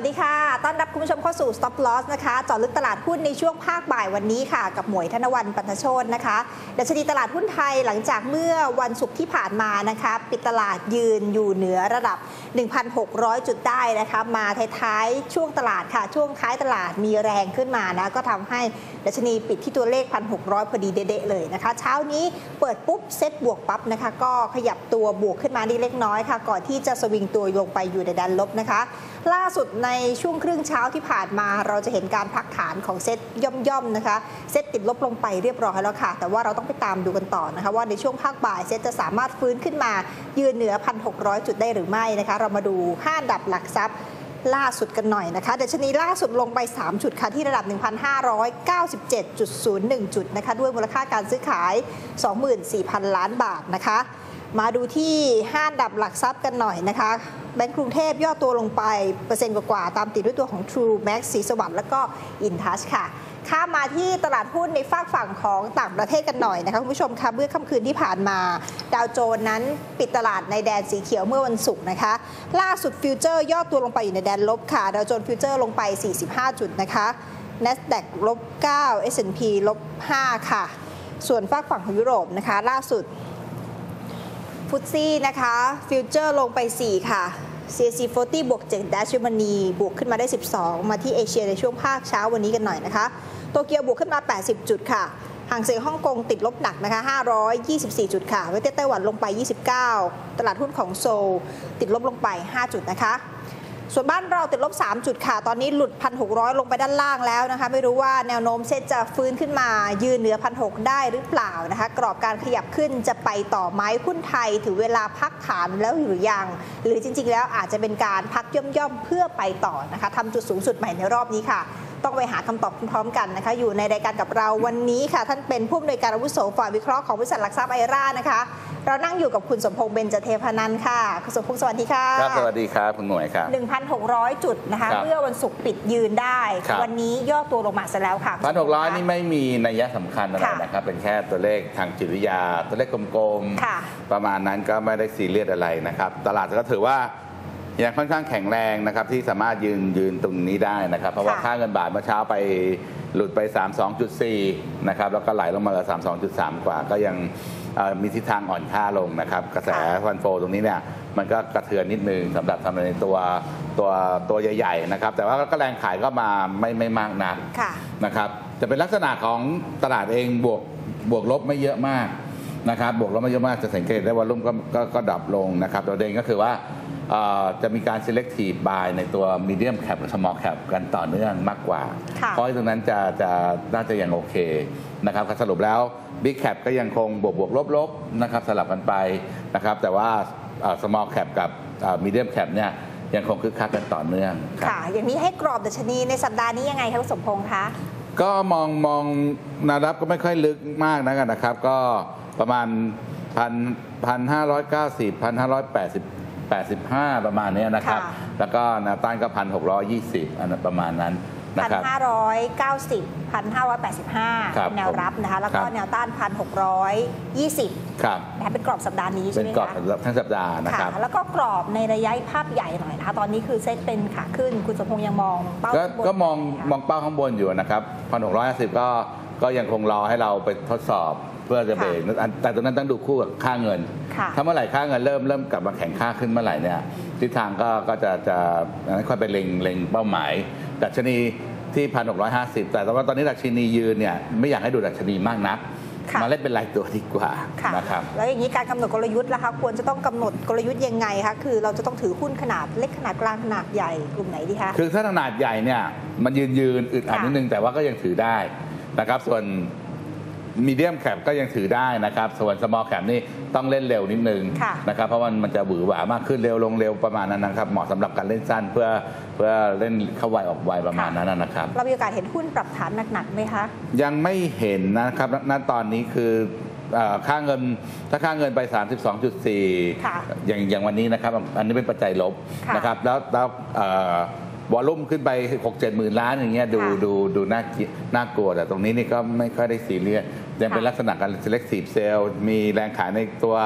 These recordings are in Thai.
สวัสดีค่ะ ต้อนรับคุณผู้ชมเข้าสู่ Stop Loss นะคะจาะลึกตลาดหุ้นในช่วงภาคบ่ายวันนี้ค่ะ กับหมวยธนวันปันทชตนะคะดัชนีตลาดหุ้นไทยหลังจากเมื่อวันศุกร์ที่ผ่านมานะคะปิดตลาดยืนอยู่เหนือระดับ 1,600 จุดได้นะคะมาท้ายๆช่วงตลาดค่ะ ช่วงท้ายตลาดมีแรงขึ้นมานะก็ทำให้ดัชนีปิดที่ตัวเลข 1,600 พอดีเด๊ะเลยนะคะ เช้านี้เปิดปุ๊บเซ็ตบวกปั๊บนะคะก็ขยับตัวบวกขึ้นมาได้เล็กน้อยค่ะ ก่อนที่จะสวิงตัวลงไปอยู่ในแดนลบนะคะ ล่าสุดในช่วงครึ่งเช้าที่ผ่านมาเราจะเห็นการพักฐานของเซตย่อมๆนะคะ เซตติดลบลงไปเรียบร้อยแล้วค่ะ แต่ว่าเราต้องไปตามดูกันต่อนะคะ ว่าในช่วงภาคบ่ายเซตจะสามารถฟื้นขึ้นมา ยืนเหนือ 1,600 จุดได้หรือไม่นะคะ เรามาดู5อันดับหลักทรัพย์ล่าสุดกันหน่อยนะคะดัชนีล่าสุดลงไป 3 จุดค่ะ ที่ระดับ 1,597.01 จุดนะคะ ด้วยมูลค่าการซื้อขาย 24,000 ล้านบาทนะคะ มาดูที่ห้านดับหลักทรัพย์กันหน่อยนะคะแบงก์กรุงเทพย่อตัวลงไปเปอร์เซ็นต์กว่าๆตามติดด้วยตัวของ True Max สีสวัสด์แล้วก็ InTouch ค่ะข้ามมาที่ตลาดหุ้นในฝากฝั่งของต่างประเทศกันหน่อยนะคะคุณผู้ชมคะเมื่อค่ำคืนที่ผ่านมา ดาวโจนส์นั้นปิดตลาดในแดนสีเขียวเมื่อวันศุกร์นะคะ ล่าสุดฟิวเจอร์ย่อตัวลงไปอยู่ในแดนลบค่ะ ดาวโจนส์ฟิวเจอร์ลงไป 45 จุดนะคะ NASDAQ ลบ 9 S&P ลบ 5 ค่ะ ส่วนฝากฝั่งของยุโรปนะคะ ล่าสุด ฟุตซี่นะคะฟิวเจอร์ลงไป 4 ค่ะ CAC 40บวก7ดัชมันีบวกขึ้นมาได้ 12 มาที่เอเชียในช่วงภาคเช้าวันนี้กันหน่อยนะคะโตเกียวบวกขึ้นมา 80 จุดค่ะห่างเซียงฮ่องกงติดลบหนักนะคะ 524 จุดค่ะ เวทไต้หวันลงไป 29 ตลาดหุ้นของโซลติดลบลงไป 5 จุดนะคะ ส่วนบ้านเราติดลบ 3 จุดค่ะ ตอนนี้หลุด 1,600 ลงไปด้านล่างแล้วนะคะ ไม่รู้ว่าแนวโน้มเซ็ตจะฟื้นขึ้นมายืนเหนือ 1,600 ได้หรือเปล่านะคะ กรอบการขยับขึ้นจะไปต่อไหมหุ้นไทยถือเวลาพักฐานแล้วหรือยัง หรือจริง ๆ แล้วอาจจะเป็นการพักย่อมๆเพื่อไปต่อนะคะทำจุดสูงสุดใหม่ในรอบนี้ค่ะ ต้องไปหาคำตอบพร้อมๆกันนะคะ อยู่ในรายการกับเราวันนี้ค่ะ ท่านเป็นผู้อำนวยการอาวุโสฝ่ายวิเคราะห์ของบริษัทหลักทรัพย์ไอร่านะคะ เรานั่งอยู่กับคุณสมพงษ์เบญจเทพนันท์ค่ะ คุณสมพงษ์สวัสดีค่ะครับสวัสดีครับคุณหน่วยครับ1,600 จุดนะคะครับเมื่อวันศุกร์ปิดยืนได้ครับวันนี้ย่อตัวลงมาซะแล้วค่ะพันหกร้อยนี่ไม่มีนัยสำคัญอะไรค่ะนะครับเป็นแค่ตัวเลขทางจิตวิทยา ตัวเลขกลมค่ะๆประมาณนั้นก็ไม่ได้ซีเรียสอะไรนะครับ ตลาดก็ถือว่า ยังค่อนข้างแข็งแรงนะครับที่สามารถยืนยืนตรงนี้ได้นะครับ เพราะว่าค่ะค่าเงินบาทเมื่อเช้าไปหลุดไป 32.4 นะครับแล้วก็ไหลลงมาเหลือ32.3 กว่า ก็ยังเอ่อมีทิศทางอ่อนค่าลงนะครับ กระแสฟันโฟตรงนี้เนี่ยมันก็กระเทือนนิดนึงสำหรับทำในตัวตัวตัวใหญ่ๆนะครับแต่ว่าก็แรงขายก็มาไม่ไม่มากนักค่ะนะครับจะเป็นลักษณะของตลาดเองบวกบวกลบไม่เยอะมากนะครับบวกลบไม่เยอะมากจะสังเกตได้ว่ารุ่มก็ก็ก็ดับลงนะครับตัวเองก็คือว่าเอ่อ จะมีการ selective buy ในตัว medium cap กับ small cap กันต่อเนื่องมากกว่าค่ะเพราะตรงนั้นจะจะน่าจะยังโอเคนะครับสรุปแล้ว big cap ก็ยังคงบวกบวกลบลบนะครับสลับกันไปนะครับแต่ว่าเอ่อ small cap กับเอ่อ medium cap เนี่ยยังคงคึกคักกันต่อเนื่องครับค่ะ อย่างนี้ให้กรอบดัชนีในสัปดาห์นี้ยังไงคะคุณสมพงษ์คะก็มองมองแนารับก็ไม่ค่อยลึกมากนะกันนะครับ ก็ประมาณพันพันห้าร้อยเก้าสิบพันห้าร้อยแปดสิบ แปดสิบห้าประมาณเนี้ยนะครับ ค่ะ แล้วก็แนวต้านก็พันหกร้อยยี่สิบอันนั้นประมาณนั้นนะครับ1,590 1,585ครับแนวรับนะคะ แล้วก็ครับ แนวต้าน1,620ครับ นะคะเป็นกรอบสัปดาห์นี้ใช่เป็นไหมกรอบคะ สำหรับทั้งสัปดาห์นะครับค่ะแล้วก็กรอบในระยะภาพใหญ่หน่อยนะคะตอนนี้คือเซ็ตเป็นขาขึ้น คุณสมพงษ์ยังมองเป้าก็ข้างบนก็มองไหคะ มองเป้าข้างบนอยู่นะครับพันหกร้อยสิบก็ก็ยังคงรอให้เราไปทดสอบเพื่อจะเบรกอันแต่ตรงนั้นต้องดูคู่กับค่าเงินค่ะถ้าเมื่อไหร่ค่าเงินเริ่มเริ่มกลับมาแข็งค่าขึ้นเมื่อไหร่เนี่ยทิศทางก็ก็จะจะอันนั้นค่อยไปเล็งเล็งเป้าหมายดัชนีที่พันหกร้อยห้าสิบแต่ว่าตอนนี้ดัชนียืนเนี่ยไม่อยากให้ดูดัชนีมากนักค่ะมาเล่นเป็นรายตัวดีกว่าค่ะนะครับแล้วอย่างนี้การกำหนดกลยุทธ์ล่ะคะควรจะต้องกำหนดกลยุทธ์ยังไงคะคือเราจะต้องถือหุ้นขนาดเล็กขนาดกลางขนาดใหญ่กลุ่มไหนดีคะคือถ้าขนาดใหญ่เนี่ยมันยืนยืนอึดอัดค่ะนิดนึงแต่ว่าก็ยังถือได้นะครับส่วน มีเดียมแคปก็ยังถือได้นะครับ ส่วนสมอลแคปนี่ต้องเล่นเร็วนิดนึงค่ะนะครับ เพราะมันมันจะหวือหวามากขึ้นเร็วลงเร็วประมาณนั้นนะครับ เหมาะสำหรับการเล่นสั้นเพื่อเพื่อเล่นเข้าไวออกไวประมาณนั้นนะครับ เรามีโอกาสเห็นหุ้นปรับฐานหนักๆไหมคะ ยังไม่เห็นนะครับณณตอนนี้คือเอ่อค่าเงินถ้าค่าเงินไป ค่ะ32.4 อย่างอย่างวันนี้นะครับ อันนี้เป็นปัจจัยลบค่ะ นะครับ แล้วแล้ว วอลลุ่มขึ้นไป6 7หมื่นล้านอย่างเงี้ยดูค่ะดูดูน่ากิน่ากลัวแต่ตรงนี้นี่ก็ไม่ค่อยได้ซีเรียสยังเป็นค่ะลักษณะการ selective sale มีแรงขายในตัว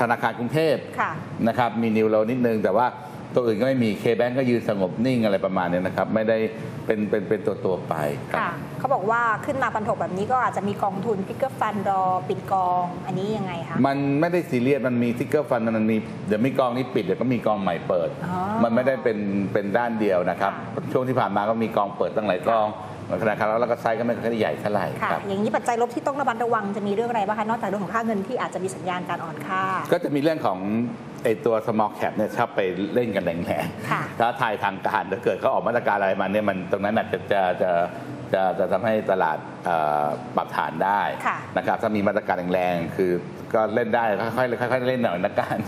ธนาคารกรุงเทพค่ะนะครับมีนิวโลนิดนึงแต่ว่า ตัวอื่นก็ไม่มีเคแบงก็ยืนสงบนิ่งอะไรประมาณเนี้ยนะครับ ไม่ได้เป็นเป็นเป็นตัวตัวๆไปครับค่ะเขาบอกว่าขึ้นมาพันถกแบบนี้ก็อาจจะมีกองทุนพิกเกอร์ฟันรอปิดกอง อันนี้ยังไงคะ มันไม่ได้ซีเรียสมันมีทิกเกอร์ฟันมันมีเดี๋ยวมีกองนี้ปิดเดี๋ยวก็มีกองใหม่เปิด อ๋อมันไม่ได้เป็นเป็นด้านเดียวนะครับค่ะช่วงที่ผ่านมาก็มีกองเปิดตั้งหลายกองขนาดแล้วก็ไซส์ก็ไม่ค่อยได้ใหญ่เท่าไหร่ค่ะ ครับ อย่างนี้ปัจจัยลบที่ต้องระมัดระวังจะมีเรื่องอะไรบ้างคะ นอกจากเรื่องของค่าเงินที่อาจจะมีสัญญาณการอ่อนค่า ก็จะมีเรื่องของ ไอตัว small cap เนี่ยชอบไปเล่นกันแรงค่ะๆถ้าทายทางการถ้าเกิดเขาออกมาตรการอะไรมาเนี่ยมันตรงนั้นอาจจะจะจะจะจะทำให้ตลาดเอ่อปรับฐานได้ค่ะนะครับถ้ามีมาตรการแรงๆคือก็เล่นได้ค่อยๆค่อยๆเล่นหน่อยนะการ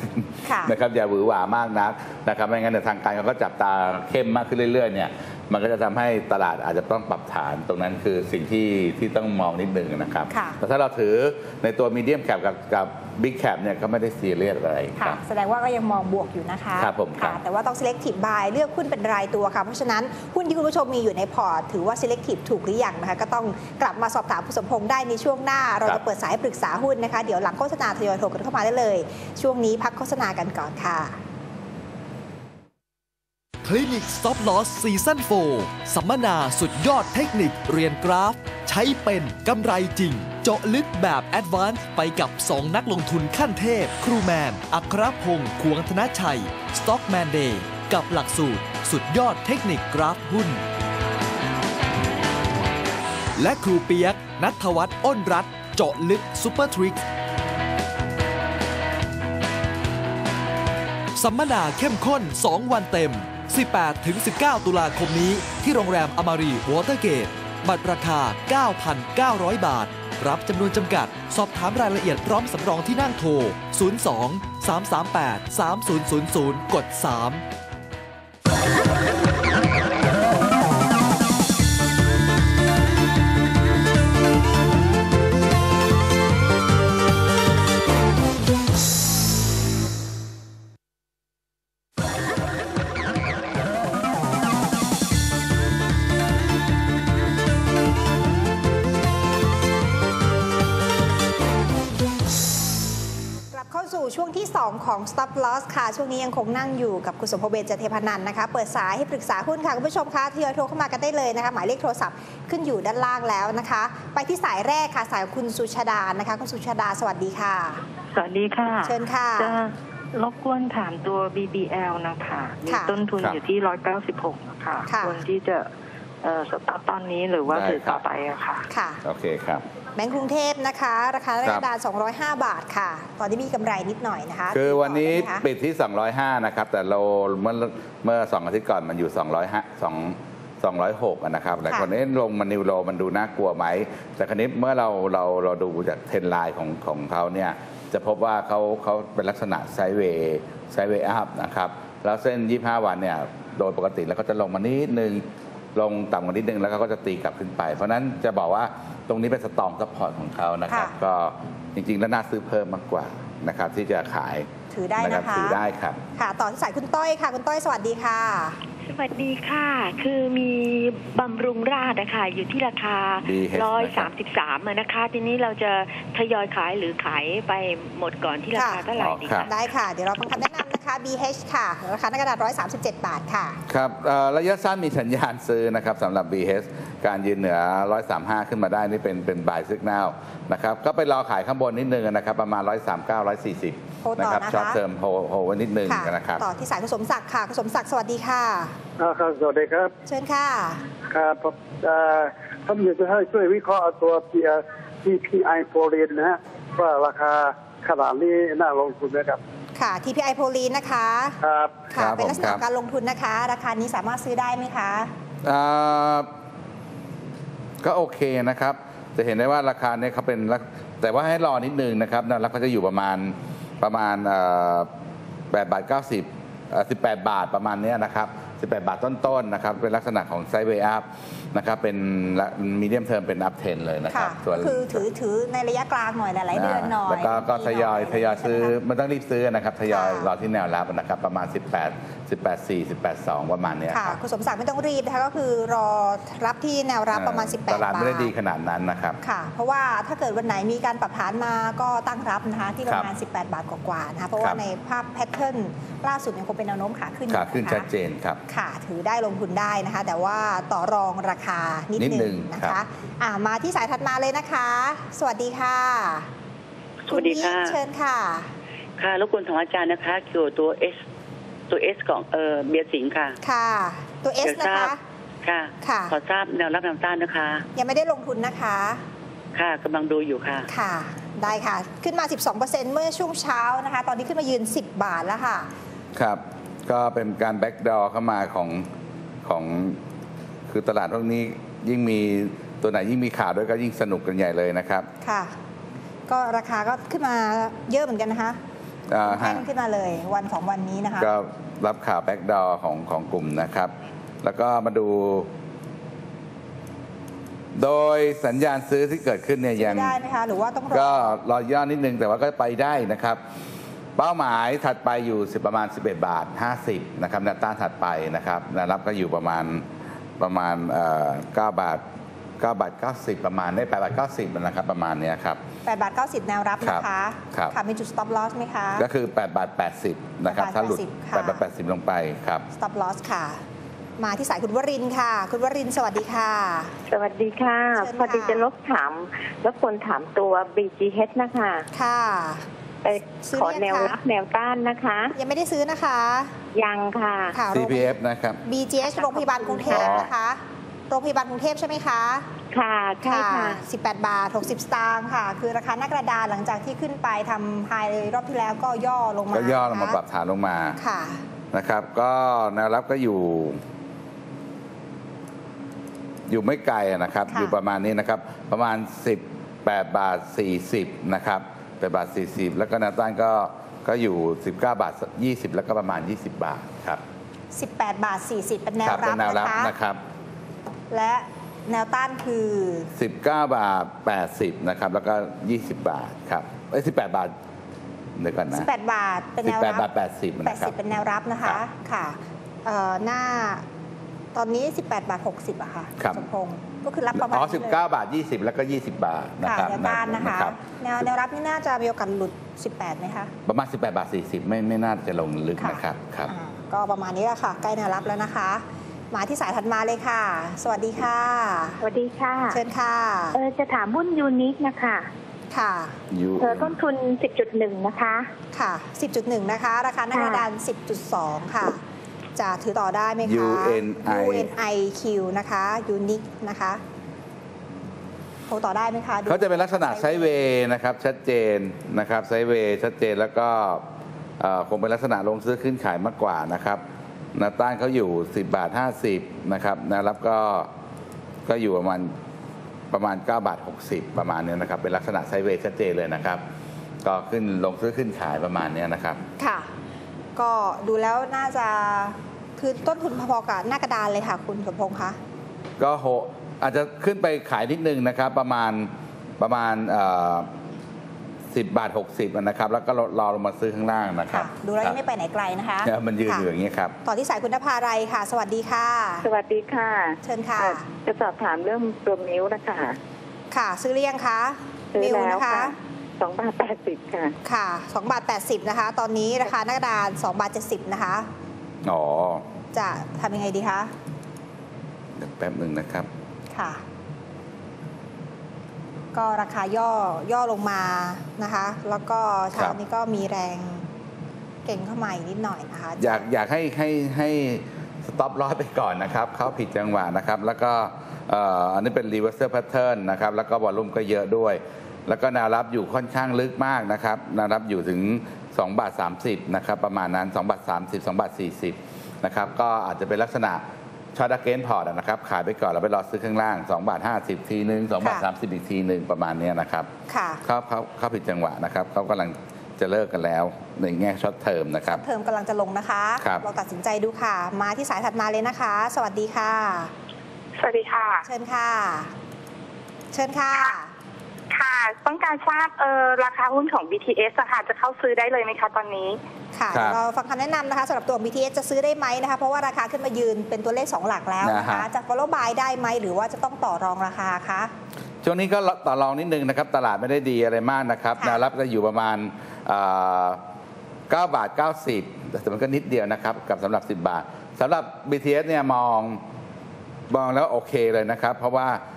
ค่ะนะครับอย่าหวือหวามากนักนะครับไม่งั้นเดี๋ยวทางการเขาก็จับตาเข้มมากขึ้นเรื่อยๆเนี่ยมันก็จะทำให้ตลาดอาจจะต้องปรับฐานตรงนั้นคือสิ่งที่ที่ต้องมองนิดนึงนะครับค่ะแต่ถ้าเราถือในตัวมีเดียมแคปกับกับบิ๊กแคปเนี่ยก็ไม่ได้ซีเรียสอะไรคค่ะรับแสดงว่าก็ยังมองบวกอยู่นะคะครับผมครับค่ะแต่ว่าต้อง selective buy เลือกหุ้นเป็นรายตัวค่ะ เพราะฉะนั้นหุ้นที่คุณผู้ชมมีอยู่ในพอร์ตถือว่า selective ถูกหรือยังนะคะก็ต้องกลับมาสอบถามผู้สมพงษ์ได้ในช่วงหน้า เราจะเปิดสายปรึกษาหุ้นนะคะ เดี๋ยวหลังโฆษณาทยอยโทรกันเข้ามาได้เลย ช่วงนี้พักโฆษณากันก่อนค่ะ คลินิก Stop Loss ซีซั่น4สัมมนาสุดยอดเทคนิคเรียนกราฟ ใช้เป็นกำไรจริง เจาะลึกแบบแอดวานซ์ไปกับ 2 นักลงทุนขั้นเทพ ครูแมน อัครพงศ์ควงธนชัย Stockman Day กับหลักสูตร สุดยอดเทคนิคกราฟหุ้น และครูเปียก นัทวัฒน์อ้นรัตเจาะลึกซูเปอร์ทริกสัมมนาเข้มข้น 2 วันเต็ม 18-19 ตุลาคมนี้ที่โรงแรมอมารีวอเตอร์เกต บัตรราคา 9,900 บาท รับจำนวนจำกัด สอบถามรายละเอียดพร้อมสำรองที่นั่งโทร 02 338 3000 กด 3 2 ของ Stop Loss ค่ะ ช่วงนี้ยังคงนั่งอยู่กับคุณสมภพเบญจเทพนันท์นะคะ เปิดสายให้ปรึกษาหุ้นค่ะ คุณผู้ชมคะทยอยโทรเข้ามากันได้เลยนะคะ หมายเลขโทรศัพท์ขึ้นอยู่ด้านล่างแล้วนะคะ ไปที่สายแรกค่ะ สายของคุณสุชาดานะคะ คุณสุชาดาสวัสดีค่ะ สวัสดีค่ะ เชิญค่ะจะรบกวนถามตัว BBL นะคะมีค่ะต้นทุนครับอยู่ที่ 196นะคะค่ะควรที่จะเอ่อสตาร์ทตอนนี้หรือว่าได้ถือครับต่อไปอะค่ะ ค่ะ โอเคครับ แบงก์กรุงเทพนะคะ ราคาแรกกระดาน205 บาทค่ะ ตอนนี้มีกำไรนิดหน่อยนะคะ คือวันนี้ต่อได้ไหมคะปิดที่ 205 นะครับ แต่เราเมื่อเมื่อสองอาทิตย์ก่อนมันอยู่ 205 2 206อะนะครับแต่ค่ะคนนี้ลงมันนิวโรมันดูน่ากลัวไหม แต่คราวนี้เมื่อเราเราเราดูจากเทรนไลน์ของของเขาเนี่ยจะพบว่าเขาเขาเป็นลักษณะไซด์เวย์ไซด์เวย์อัพนะครับ แล้วเส้น 25 วันเนี่ยโดยปกติแล้วก็จะลงมานิดนึงลงต่ำกว่านิดนึงแล้วก็จะตีกลับขึ้นไป เพราะฉะนั้นจะบอกว่า ตรงนี้เป็นสตองซัพพอร์ตของเขานะครับ ค่ะ ก็จริงๆ แล้วน่าซื้อเพิ่มมากกว่านะครับ ที่จะขายถือได้นะครันะคะ ถือได้ครับ ค่ะ ต่อที่สายคุณต้อยค่ะ คุณต้อยสวัสดีค่ะ สวัสดีค่ะ คือมีบำรุงราดนะคะอยู่ที่ราคา BH ร้อยนะครัสามบสิบสามนะคะ ทีนี้เราจะทยอยขายหรือขายไปหมดก่อนที่ราคาค่ะ เท่าไหร่ดีครัคะ บ ได้ค่ะ เดี๋ยวเราฟังคำแนะนำนะคะ BH ค่ะ ราคาหน้ากระดาษ137 บาทค่ะ ครับเอ่อระยะสั้นมีสัญญาณซื้อนะครับสำหรับ BH การยืนเหนือ 135 ขึ้นมาได้นี่เป็นเป็นบายซึกแนวนะครับก็ไปรอขายข้างบนนิดนึงนะครับประมาณ 139 140โฮต่อนะครับนะคะช็อตเทอมโฮโฮไว้นิดนึงค่ะนะครับต่อที่สายคุณสมศักดิ์ค่ะคุณสมศักดิ์สวัสดีค่ะอ่าครับสวัสดีครับ เชิญค่ะครับผมเอ่อผมอยากจะให้ช่วยวิเคราะห์ตัว PPI โปรลีนนะฮะว่าราคาขนาดนี้น่าลงทุนไหมครับค่ะ TPI โพลีนนะคะครับค่ะครับเป็นลักษณะผมครับการลงทุนนะคะ ราคานี้สามารถซื้อได้ไหมคะเอ่อ ก็โอเคนะครับ จะเห็นได้ว่าราคาเนี่ยเขาเป็นลักแต่ว่าให้รอนิดนึงนะครับนะแล้วก็จะอยู่ประมาณประมาณแปดบาทเก้าสิบสิบแปดบาทประมาณเนี้ยนะครับสิบแปดบาทต้นๆนะครับเป็นลักษณะของไซด์เวย์อัพนะครับเป็นมีเดียมเทอมเป็นอัพเทนเลยนะคค่ะรับส่วนคือถือถือในระยะกลางหน่อยหลายๆเดือนหน่อย แล้วก็ก็ทยอยมีหน่ทยอยซื้อใช่ไหมคะมันต้องรีบซื้อนะครับทยอยค่ะรอที่แนวรับนะครับประมาณ 18 18.4 18.2 ประมาณเนี้ยค่ะครับคุณสมศักดิ์ไม่ต้องรีบนะคะก็คือรอรับที่แนวรับประมาณ 18ตบาทลาดไม่ได้ดีขนาดนั้นนะครับ ค่ะ เพราะว่าถ้าเกิดวันไหนมีการปรับฐานมาก็ตั้งรับนะคะที่ประมาณ 18 บาทกว่าๆนะคะเพราะคว่ารับในภาพแพทเทิร์นล่าสุดยังคงเป็นแนวโน้มขาขึ้นอยู่ขาขึ้นนะคะชัดเจนครับ ค่ะ ถือได้ลงทุนได้นะคะ แต่ว่าต่อรองราคานิดนิดนึนึงงนะครัคะบ อ่ามาที่สายถัดมาเลยนะคะ สวัสดีค่ะสวัสดีค่ะ ณยิ่งเชิญค่ะ ค่ะรบกวนของอาจารย์นะคะ เกี่ยวกับตัว S ตัว S ของเออเบียร์สิงห์ค่ะ ค่ะ ตัว S เดี๋ยวนะทราคะ บ ค่ะ ค่ะ ขอทราบแนวรับแนวต้านนะคะ ยังไม่ได้ลงทุนนะคะ ค่ะกำลังดูอยู่ค่ะ ค่ะ ได้ค่ะ ขึ้นมา 12%เมื่อช่วงเช้านะคะ ตอนนี้ขึ้นมายืน 10 บาทแล้วค่ะ ครับ ก็เป็นการแบ็กดอเข้ามาของของคือตลาดพวกนี้ยิ่งมีตัวไหนยิ่งมีข่าวด้วยก็ยิ่งสนุกกันใหญ่เลยนะครับ ค่ะ ก็ราคาก็ขึ้นมาเยอะเหมือนกันนะคะอ่า แท่ฮะงขึ้นมาเลยวันสองวันนี้นะคะ ก็รับข่าวแบ็กดอของของกลุ่มนะครับ แล้วก็มาดู โดยสัญญาณซื้อที่เกิดขึ้นเนี่ยยังได้ไหมคะหรือว่าต้องรอก็รอย่อนิดนึงแต่ว่าก็ไปได้นะครับ เป้าหมายถัดไปอยู่สิประมาณ 11 บาท 50 นะครับแนวต้านถัดไปนะครับแนวรับก็อยู่ประมาณประมาณเอ่อ9บาท 9บาท90 ประมาณได้8บาท90นะครับประมาณเนี้ยครับ8บาท90 แนวรับนะคะครับค่ะมีจุด stop loss ไหมคะ ก็คือ8บาท80นะครับถ้าหลุด8ค่ะ8บาท80 ลงไปครับ stop loss ค่ะ มาที่สายคุณวรินทร์ค่ะ คุณวรินทร์สวัสดีค่ะ สวัสดีค่ะเชิญค่ะพอดีจะลบถามรบกวนถามตัว BGH นะคะ ค่ะไปซื้อขอหรือยังแนวคะรับแนวต้านนะคะ ยังไม่ได้ซื้อนะคะ ยังค่ะค่ะโรง CPF นะครับ BGH โรงพยาบาลกรุงเทพนะคะ โรงพยาบาลกรุงเทพใช่ไหมคะ ค่ะใช่ค่ะ 18 บาท 60 สตางค์ค่ะ คือราคาหน้ากระดานหลังจากที่ขึ้นไปทำไฮรอบที่แล้วก็ย่อลงมาก็ย่อลงมานะคะปรับฐานลงมา ค่ะ นะครับ ก็แนวรับก็อยู่ อยู่ไม่ไกลอะนะครับค่ะอยู่ประมาณนี้นะครับ ประมาณ 18 บาท 40 นะครับ8บาท 40 แล้วก็แนวต้านก็ ก็อยู่ 19 บาท 20 แล้วก็ประมาณ 20 บาทครับ 18 บาท 40 เป็นแนควเป็รันบแนวรันะบคะนะครับ และแนวต้านคือ 19 บาท 80 นะครับ แล้วก็ 20 บาทครับเอ้ย18 บาทเดี๋ยวก่อนนะ 18 บาท เป็นแนวรับ18บาท80นะครับ 80 เป็นแนวรับนะครัคะบค่ะเอ่อหน้าตอนนี้ 18 บาท 60อะค่ะครับ สมพงศ์ก็คือรับประมาณอ๋อนี้เลย19บาท 20 แล้วก็ 20 บาทนะค่ะครับแนวต้านนะคะ รับแนวแนวรับนี่น่าจะมีโอกาสหลุด 18ไหมคะประมาณ 18 บาท 40 ไม่ไม่น่าจะลงลึกค่ะนะครับ ครับ อ่าก็ประมาณนี้แหละค่ะ ใกล้แนวรับแล้วนะคะ มาที่สายถัดมาเลยค่ะ สวัสดีค่ะ สวัสดีค่ะ เชิญค่ะ เออจะถามหุ้นยูนิคนะคะ ค่ะ U เธอต้นทุน 10.1 นะคะ ค่ะ 10.1 นะคะ ราคาหน้ากระดาน10.2 ค่ะ จะถือต่อได้ไหมคะ UNI UNIQ นะคะ Unique นะคะโทรต่อได้ไหมคะดูเขาจะเป็นลักษณะไซด์เวย์นะครับชัดเจนนะครับไซด์เวย์ชัดเจนแล้วก็เอ่อคงเป็นลักษณะลงซื้อขึ้นขายมากกว่านะครับแนะต้านเขาอยู่ 10 บาท 50 นะครับนะรับก็ก็อยู่ประมาณประมาณ 9 บาท 60 ประมาณนี้นะครับ เป็นลักษณะไซเวชัดเจนเลยนะครับ ก็ขึ้นลงซื้อขึ้นขายประมาณนี้นะครับ ค่ะ ก็ดูแล้วน่าจะคือต้นทุนพอๆกับหน้ากระดานเลยค่ะ คุณสมพงษ์คะก็โหอาจจะขึ้นไปขายนิดนึงนะครับ ประมาณประมาณเอ่อ 10 บาท 60นะครับ แล้วก็รอลงมาซื้อข้างล่างนะครับ ดูแล้วไม่ไปไหนไกลนะคะมันยืนอยู่อย่างนี้ครับ ต่อที่สายคุณภาไรค่ะ สวัสดีค่ะ สวัสดีค่ะ เชิญค่ะ จะสอบถามเรื่องตัวมิ้วนะคะ ค่ะ ซื้อเรียงคะซื้อแล้วคะสองบาทแปดสิบค่ะ ค่ะสองบาทแปดสิบนะคะ ตอนนี้ราคาหน้ากระดานสองบาทเจ็ดสิบนะคะ อ๋อ จะทำยังไงดีคะแป๊บหนึ่งนะครับ ค่ะ ก็ราคาย่อย่อลงมานะคะ แล้วก็เช้าครับนี้ก็มีแรงเก่งเข้ามาอีกนิดหน่อยนะคะ อยากอยากให้ให้ให้สต็อปลอสไปก่อนนะครับ เข้าผิดจังหวะนะครับ แล้วก็เอ่ออันนี้เป็น reversal pattern นะครับ แล้วก็วอลลุ่มก็เยอะด้วย แล้วก็แนวรับอยู่ค่อนข้างลึกมากนะครับแนวรับอยู่ถึง2บาท30นะครับประมาณนั้น2บาท30 2บาท40นะครับก็อาจจะเป็นลักษณะ ช็อตเกนพอร์ตนะครับ ขายไปก่อนแล้วไปรอซื้อข้างล่าง2บาท50 ทีนึง2บาทค่ะ30 อีกทีหนึ่งประมาณเนี้ยนะครับค่ะเข้าเข้าเข้าผิดจังหวะนะครับเขากำลังจะเลิกกันแล้วในแง่ช็อตเทอมนะครับเทอมกำลังจะลงนะคะครับเราตัดสินใจดูค่ะ มาที่สายถัดมาเลยนะคะ สวัสดีค่ะ สวัสดีค่ะ เชิญค่ะ เชิญค่ะ ค่ะค่ะ ต้องการทราบเออราคาหุ้นของ BTS อะค่ะจะเข้าซื้อได้เลยไหมคะตอนนี้ ค่ะ ครับเราฟังคำแนะนำนะคะสำหรับตัว BTS จะซื้อได้ไหมนะคะ เพราะว่าราคาขึ้นมายืนเป็นตัวเลข 2 หลักแล้วนะนะคะฮะจะ follow buy ได้ไหมหรือว่าจะต้องต่อรองราคาคะ ช่วงนี้ก็ต่อรองนิดนึงนะครับ ตลาดไม่ได้ดีอะไรมากนะครับค่ะแนวรับก็อยู่ประมาณเอ่อ9บาท 90 แต่มันก็นิดเดียวนะครับ กับสำหรับ 10 บาทสำหรับ BTS เนี่ยมองมองแล้วโอเคเลยนะครับ เพราะว่าเอ่อ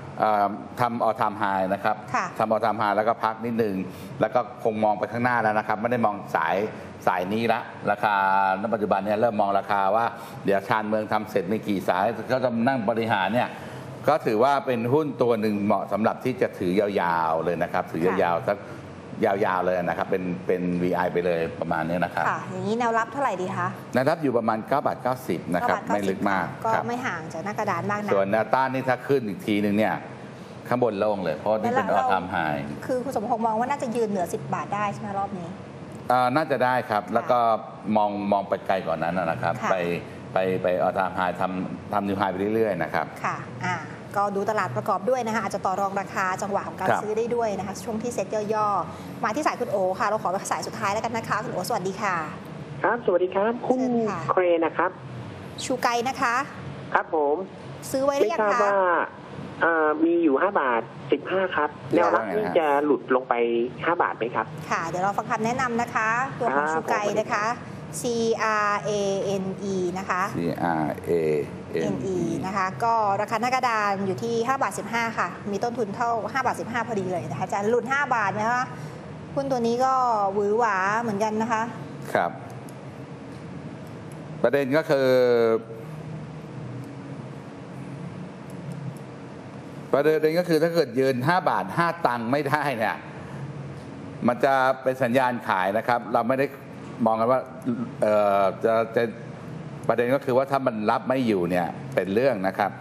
ทำออทามไฮนะครับค่ะทำออทามไฮแล้วก็พักนิดนึงแล้วก็คงมองไปข้างหน้าแล้วนะครับ ไม่ได้มองสายสายนี้ละราคาณปัจจุบันเนี่ยเริ่มมองราคาว่า เดี๋ยวชานเมืองทำเสร็จไม่กี่สาย ก็จะนั่งบริหารเนี่ยก็ถือว่าเป็นหุ้นตัวหนึ่งเหมาะสำหรับที่จะถือยาวๆเลยนะครับ ถือยาวๆสัก ยาวๆเลยนะครับเป็นเป็น VI ไปเลยประมาณนี้นะครับ ค่ะ อย่างนี้แนวรับเท่าไหร่ดีคะนะครับอยู่ประมาณ9บาท90นะครับ9ไม่ลึกมากก็ครับ ไม่ห่างจากหน้ากระดานมากนะ ส่วนแนวต้านนี่ถ้าขึ้นอีกทีหนึ่งเนี่ย ข้างบนโล่งเลย เพราะนี่เป็นออทามไฮคือคุณสมพงษ์มองว่าน่าจะยืนเหนือ 10 บาทได้ใช่ไหมรอบนี้ น่าจะได้ครับ แล้วก็มองมองไปไกลกว่อนนั้นนะครับ ค่ะ ไปไปไปออทามไฮทำทำนิวไฮไปเรื่อยๆนะครับ ค่ะ อ่า ก็ดูตลาดประกอบด้วยนะคะอาจจะต่อรองราคาจังหวะของการครับซื้อได้ด้วยนะคะช่วงที่เซ็ตย่อๆ มาที่สายคุณโอค่ะ เราขอสายสุดท้ายแล้วกันนะคะ คุณโอสวัสดีค่ะ ครับ สวัสดีครับหุ้นเชิญค่ะเครนนะครับ ชูไกนะคะ ครับผม ซื้อไว้หรืไม่อยังทราบคะว่าเอ่อมีอยู่ 5 บาท 15 ครับ แนวรับว่าไงนี่ฮะจะหลุดลงไป 5 บาทไหมครับ ค่ะ เดี๋ยวเราฟังคำแนะนำนะคะ ตัวของครับชูไกผมนะคะ C R A N E นะคะ C R A N N E นะคะก็ราคาหน้ากระดานอยู่ที่5บาท15 ค่ะ มีต้นทุนเท่า5บาท15 พอดีเลยนะคะจะหลุด 5 บาทไหมคะหุ้นตัวนี้ก็หวือหวาเหมือนกันนะคะ ครับ ประเด็นก็คือ ประเด็นก็คือถ้าเกิดยืน 5 บาท 5 ตังค์ไม่ได้เนี่ย มันจะเป็นสัญญาณขายนะครับ เราไม่ได้มองกันว่าเอ่อจะจะ ประเด็นก็คือว่าถ้ามันรับไม่อยู่เนี่ยเป็นเรื่องนะครับ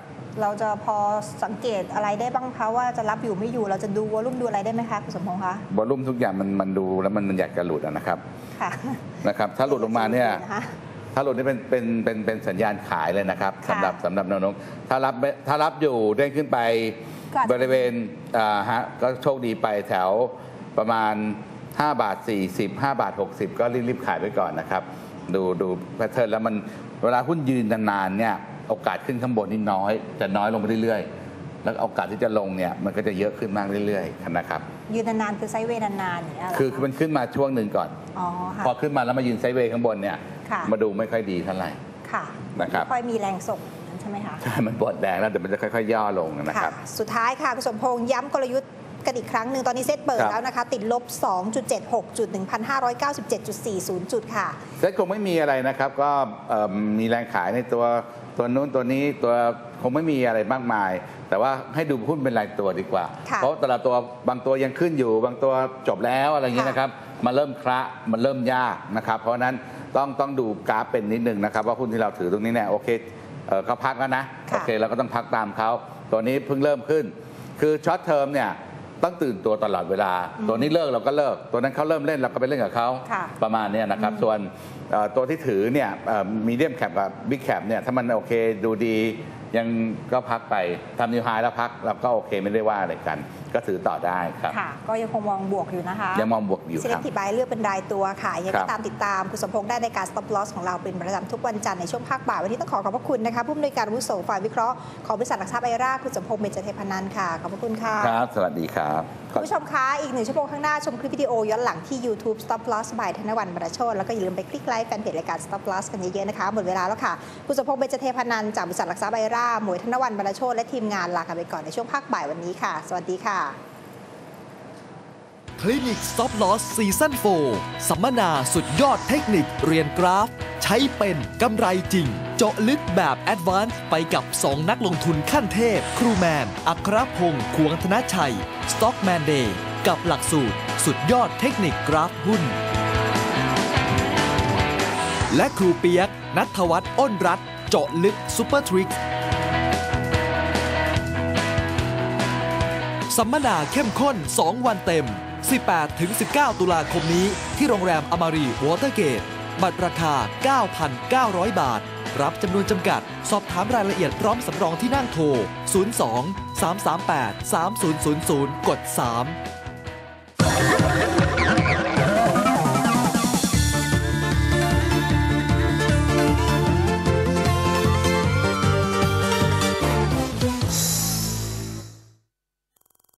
เราจะพอสังเกตอะไรได้บ้างคะว่าจะรับอยู่ไม่อยู่ เราจะดูวอลุ่มดูอะไรได้ไหมคะคุณสมพงษ์คะวอลุ่มทุกอย่างมันมันดูแล้วมันมันอยากจะหลุดอะนะครับค่ะนะครับ ถ้าหลุดลงมาเนี่ยนะคะถ้าหลุดนี่เป็นเป็นเป็นเป็นสัญญาณขายเลยนะครับค่ะสำหรับสำหรับแนวโน้มถ้ารับไม่ถ้ารับอยู่เด้งขึ้นไปก็อาจจะบริเวณอ่าฮะก็โชคดีไปแถวประมาณ 5 บาท 40 5 บาท 60 ก็รีบๆขายไปก่อนนะครับ ดูดูแพทเทิร์นแล้วมัน เวลาหุ้นยืนนานๆเนี่ยโอกาสขึ้นข้างบนนี่น้อยจะน้อยลงไปเรื่อยๆ แล้วโอกาสที่จะลงเนี่ยมันก็จะเยอะขึ้นมากเรื่อยๆนะครับ ยืนนานๆคือไซด์เวย์นานๆอย่างเงี้ยเหรคือคือมันขึ้นมาช่วงหนึ่งก่อนอ๋อค่ะ พอขึ้นมาแล้วมายืนไซด์เวย์ข้างบนเนี่ยค่ะ มาดูไม่ค่อยดีเท่าไหร่ ค่ะนะครับ ไม่ค่อยมีแรงส่งใช่ไหมคะมันบดแดงแล้วเดี๋ยวมันจะค่อยๆ ย่อลงนะครับค่ะสุดท้ายค่ะคุณสมพงษ์ย้ำกลยุทธ์ กันอีกครั้งหนึ่งตอนนี้เซ็ตเปิดครับแล้วนะคะ ติดลบ 2.76จุด1,597.40 จุดค่ะ เซ็ตคงไม่มีอะไรนะครับ ก็เอ่อมีแรงขายในตัวตัวนู้นตัวนี้ตัวคงไม่มีอะไรมากมาย แต่ว่าให้ดูหุ้นเป็นรายตัวดีกว่าค่ะเพราะแต่ละตัวบางตัวยังขึ้นอยู่ บางตัวจบแล้วอะไรอย่างนี้ค่ะนะครับมันเริ่มคละมันเริ่มยากนะครับ เพราะฉะนั้นต้องต้องดูกราฟเป็นนิดนึงนะครับ ว่าหุ้นที่เราถือตรงนี้เนี่ยโอเคเอ่อเขาพักแล้วนะค่ะโอเคเราก็ต้องพักตามเขาตัวนี้เพิ่งเริ่มขึ้น คือช็อตเทอมเนี่ย ต้องตื่นตัวตลอดเวลา ตัวนี้เลิกเราก็เลิก ตัวนั้นเขาเริ่มเล่นเราก็ไปเล่นกับเขาค่ะประมาณเนี้ยนะครับ ส่วนเอ่อตัวที่ถือเนี่ยมีเดียมแคปกับบิ๊กแคปเนี่ยถ้ามันโอเคดูดียังก็พักไปทำนิวไฮแล้วพักเราก็โอเคไม่ได้ว่าอะไรกัน ก็ถือต่อได้ครับ ค่ะ ก็ยังคงมองบวกอยู่นะคะ ยังมองบวกอยู่ ครับ selective buy เลือกเป็นรายตัวค่ะ ยังครัก็บตามติดตามคุณสมพงษ์ได้ในการ stop loss ของเราเป็นประจำทุกวันจันทร์ในช่วงภาคบ่ายวันนี้ต้องขอขอบพระคุณนะคะผู้อำนวยการอาวุโสฝ่ายวิเคราะห์ของบริษัทหลักทรัพย์ไอราคุณสมพงษ์เบญจเทพนันท์ค่ะขอบพระคุณค่ะ ครับ สวัสดีครับ คุณผู้ชมคะอีกหนึ่งชั่วโมงข้างหน้าชมคลิปวิดีโอย้อนหลังที่ YouTube Stop Loss บายธนวันบรรโชตแล้วก็อย่าลืมไปคลิกไลค์แฟนเพจรายการ Stop Loss กันเยอะๆนะคะ หมดเวลาแล้วค่ะ คุณสมพงษ์เบญจเทพนันจากบริษัทหลักทรัพย์ไบราหมวยธนวันบรรโชตและทีมงานลากันไปก่อนในช่วงภาคบ่ายวันนี้ค่ะ สวัสดีค่ะ คลินิก Stop Loss ซีซั่น4สัมมนาสุดยอดเทคนิคเรียนกราฟ ใช้เป็นกำไรจริง เจาะลึกแบบแอดวานซ์ไปกับ 2 นักลงทุนขั้นเทพ ครูแมน อัครพงศ์ควงธนชัย Stockman Day กับหลักสูตร สุดยอดเทคนิคกราฟหุ้น และครูเปียก นัทวัฒน์อ้นรัตเจาะลึกซูเปอร์ทริกสัมมนาเข้มข้น 2 วันเต็ม 18-19 ตุลาคมนี้ที่โรงแรมอมารีวอเตอร์เกต บัตรราคา 9,900 บาท รับจำนวนจำกัด สอบถามรายละเอียดพร้อมสำรองที่นั่งโทร 02 338 3000 กด 3